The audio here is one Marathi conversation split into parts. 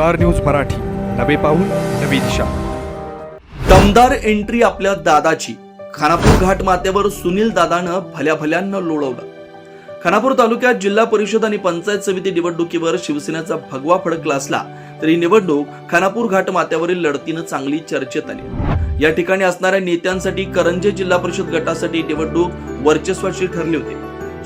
Star news Marathi. नवे पाऊल नवी दिशा. दमदार एंट्री आपल्या दादाची. खानापूर घाट माथ्यावर सुनील दादानं भल्या भल्यांना लोळवलं. खानापूर तालुक्यात जिल्हा परिषद आणि पंचायत समिती निवडणुकीवर शिवसेनेचा भगवा फडकला असला तरी निवडणूक खानापूर घाट माथ्यावरील लढतीनं चांगली चर्चेत आली. या ठिकाणी असणाऱ्या नेत्यांसाठी करंजे जिल्हा परिषद गटासाठी निवडणूक वर्चस्वाची ठरली होती.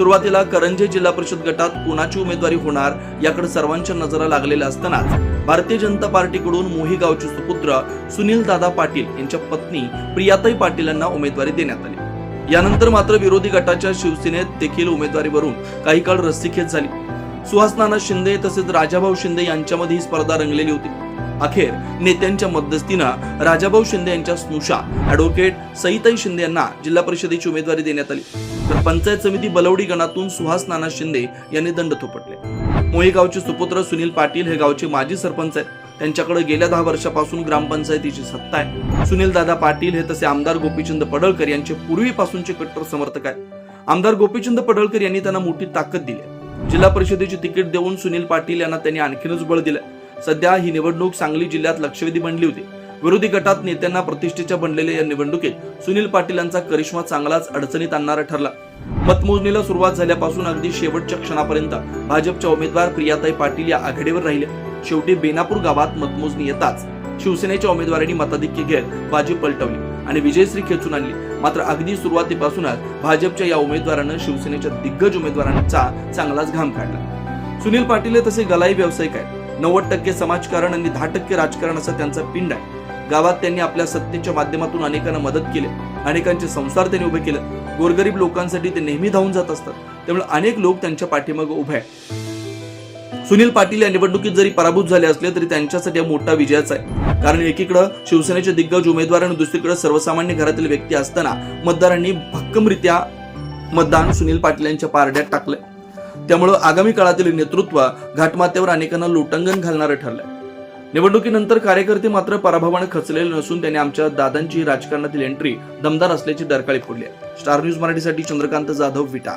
सुरुवातीला करंजे जिल्हा परिषद गटात कोणाची उमेदवारी होणार याकडे सर्वांच्या नजरा लागलेल्या असतानाच भारतीय जनता पार्टीकडून मोही गावचे सुपुत्र सुनील दादा पाटील यांच्या पत्नी प्रियाताई पाटील यांना उमेदवारी देण्यात आली. यानंतर मात्र विरोधी गटाच्या शिवसेनेत देखील उमेदवारीवरून काही काळ रस्सीखेच झाली. सुहासनाना शिंदे तसेच राजाभाऊ शिंदे यांच्यामध्ये ही स्पर्धा रंगलेली होती. अखेर नेत्यांच्या मध्यस्थीनं राजाभाऊ शिंदे यांच्या स्नुषा ऍडव्होकेट सईताई शिंदे यांना जिल्हा परिषदेची उमेदवारी देण्यात आली. तर पंचायत समिती बलवडी गणातून सुहास नाना शिंदे यांनी दंड थोपटले. मोहेगावचे सुपुत्र सुनील पाटील हे गावचे माजी सरपंच आहेत. त्यांच्याकडे गेल्या दहा वर्षापासून ग्रामपंचायतीची सत्ता आहे. सुनील दादा पाटील हे तसे आमदार गोपीचंद पडळकर यांचे पूर्वीपासूनचे कट्टर समर्थक आहेत. आमदार गोपीचंद पडळकर यांनी त्यांना मोठी ताकद दिली जिल्हा परिषदेची तिकीट देऊन सुनील पाटील यांना त्यांनी आणखीनच बळ दिलं. सध्या ही निवडणूक सांगली जिल्ह्यात लक्षवेधी बनली होती. विरोधी गटात नेत्यांना प्रतिष्ठेच्या बनलेल्या या निवडणुकीत सुनील पाटील यांचा करिश्मा चांगलाच अडचणीत आणणारा ठरला. मतमोजणीला सुरुवात झाल्यापासून अगदी शेवटच्या क्षणापर्यंत भाजपच्या उमेदवार प्रियाताई पाटील या आघाडीवर राहिल्या शेवटी बेनापूर गावात मतमोजणी येताच शिवसेनेच्या उमेदवारांनी मताधिक्य घेत बाजी पलटवली. आणि विजयश्री खेचून आणली. मात्र अगदी सुरुवातीपासूनच भाजपच्या या उमेदवारानं शिवसेनेच्या दिग्गज उमेदवारांचा चांगलाच घाम काढला. सुनील पाटील हे तसे गलाई व्यावसायिक आहेत. नव्वद टक्के समाजकारण आणि दहा टक्के राजकारण असा त्यांचा पिंड आहे. गावात त्यांनी आपल्या सत्तेच्या माध्यमातून अनेकांना मदत केली. अनेकांचे संसार त्यांनी उभे केले. गोरगरीब लोकांसाठी ते नेहमी धावून जात असतात. त्यामुळे अनेक लोक त्यांच्या पाठीमागे उभे आहेत. सुनील पाटील या निवडणुकीत जरी पराभूत झाले असले तरी त्यांच्यासाठी हा मोठा विजयाचा आहे. कारण एकीकडे शिवसेनेचे दिग्गज उमेदवार आणि दुसरीकडे सर्वसामान्य घरातील व्यक्ती असताना मतदारांनी भक्कमरित्या मतदान सुनील पाटील यांच्या पारड्यात टाकलंय. त्यामुळं आगामी काळातील नेतृत्व घाटमात्यावर अनेकांना लोटंगण घालणारं ठरलंय. निवडणुकीनंतर कार्यकर्ते मात्र पराभवाने खचलेले नसून त्यांनी आमच्या दादांची राजकारणातील एंट्री दमदार असल्याची डरकाळी फोडली स्टार न्यूज मराठीसाठी चंद्रकांत जाधव विटा.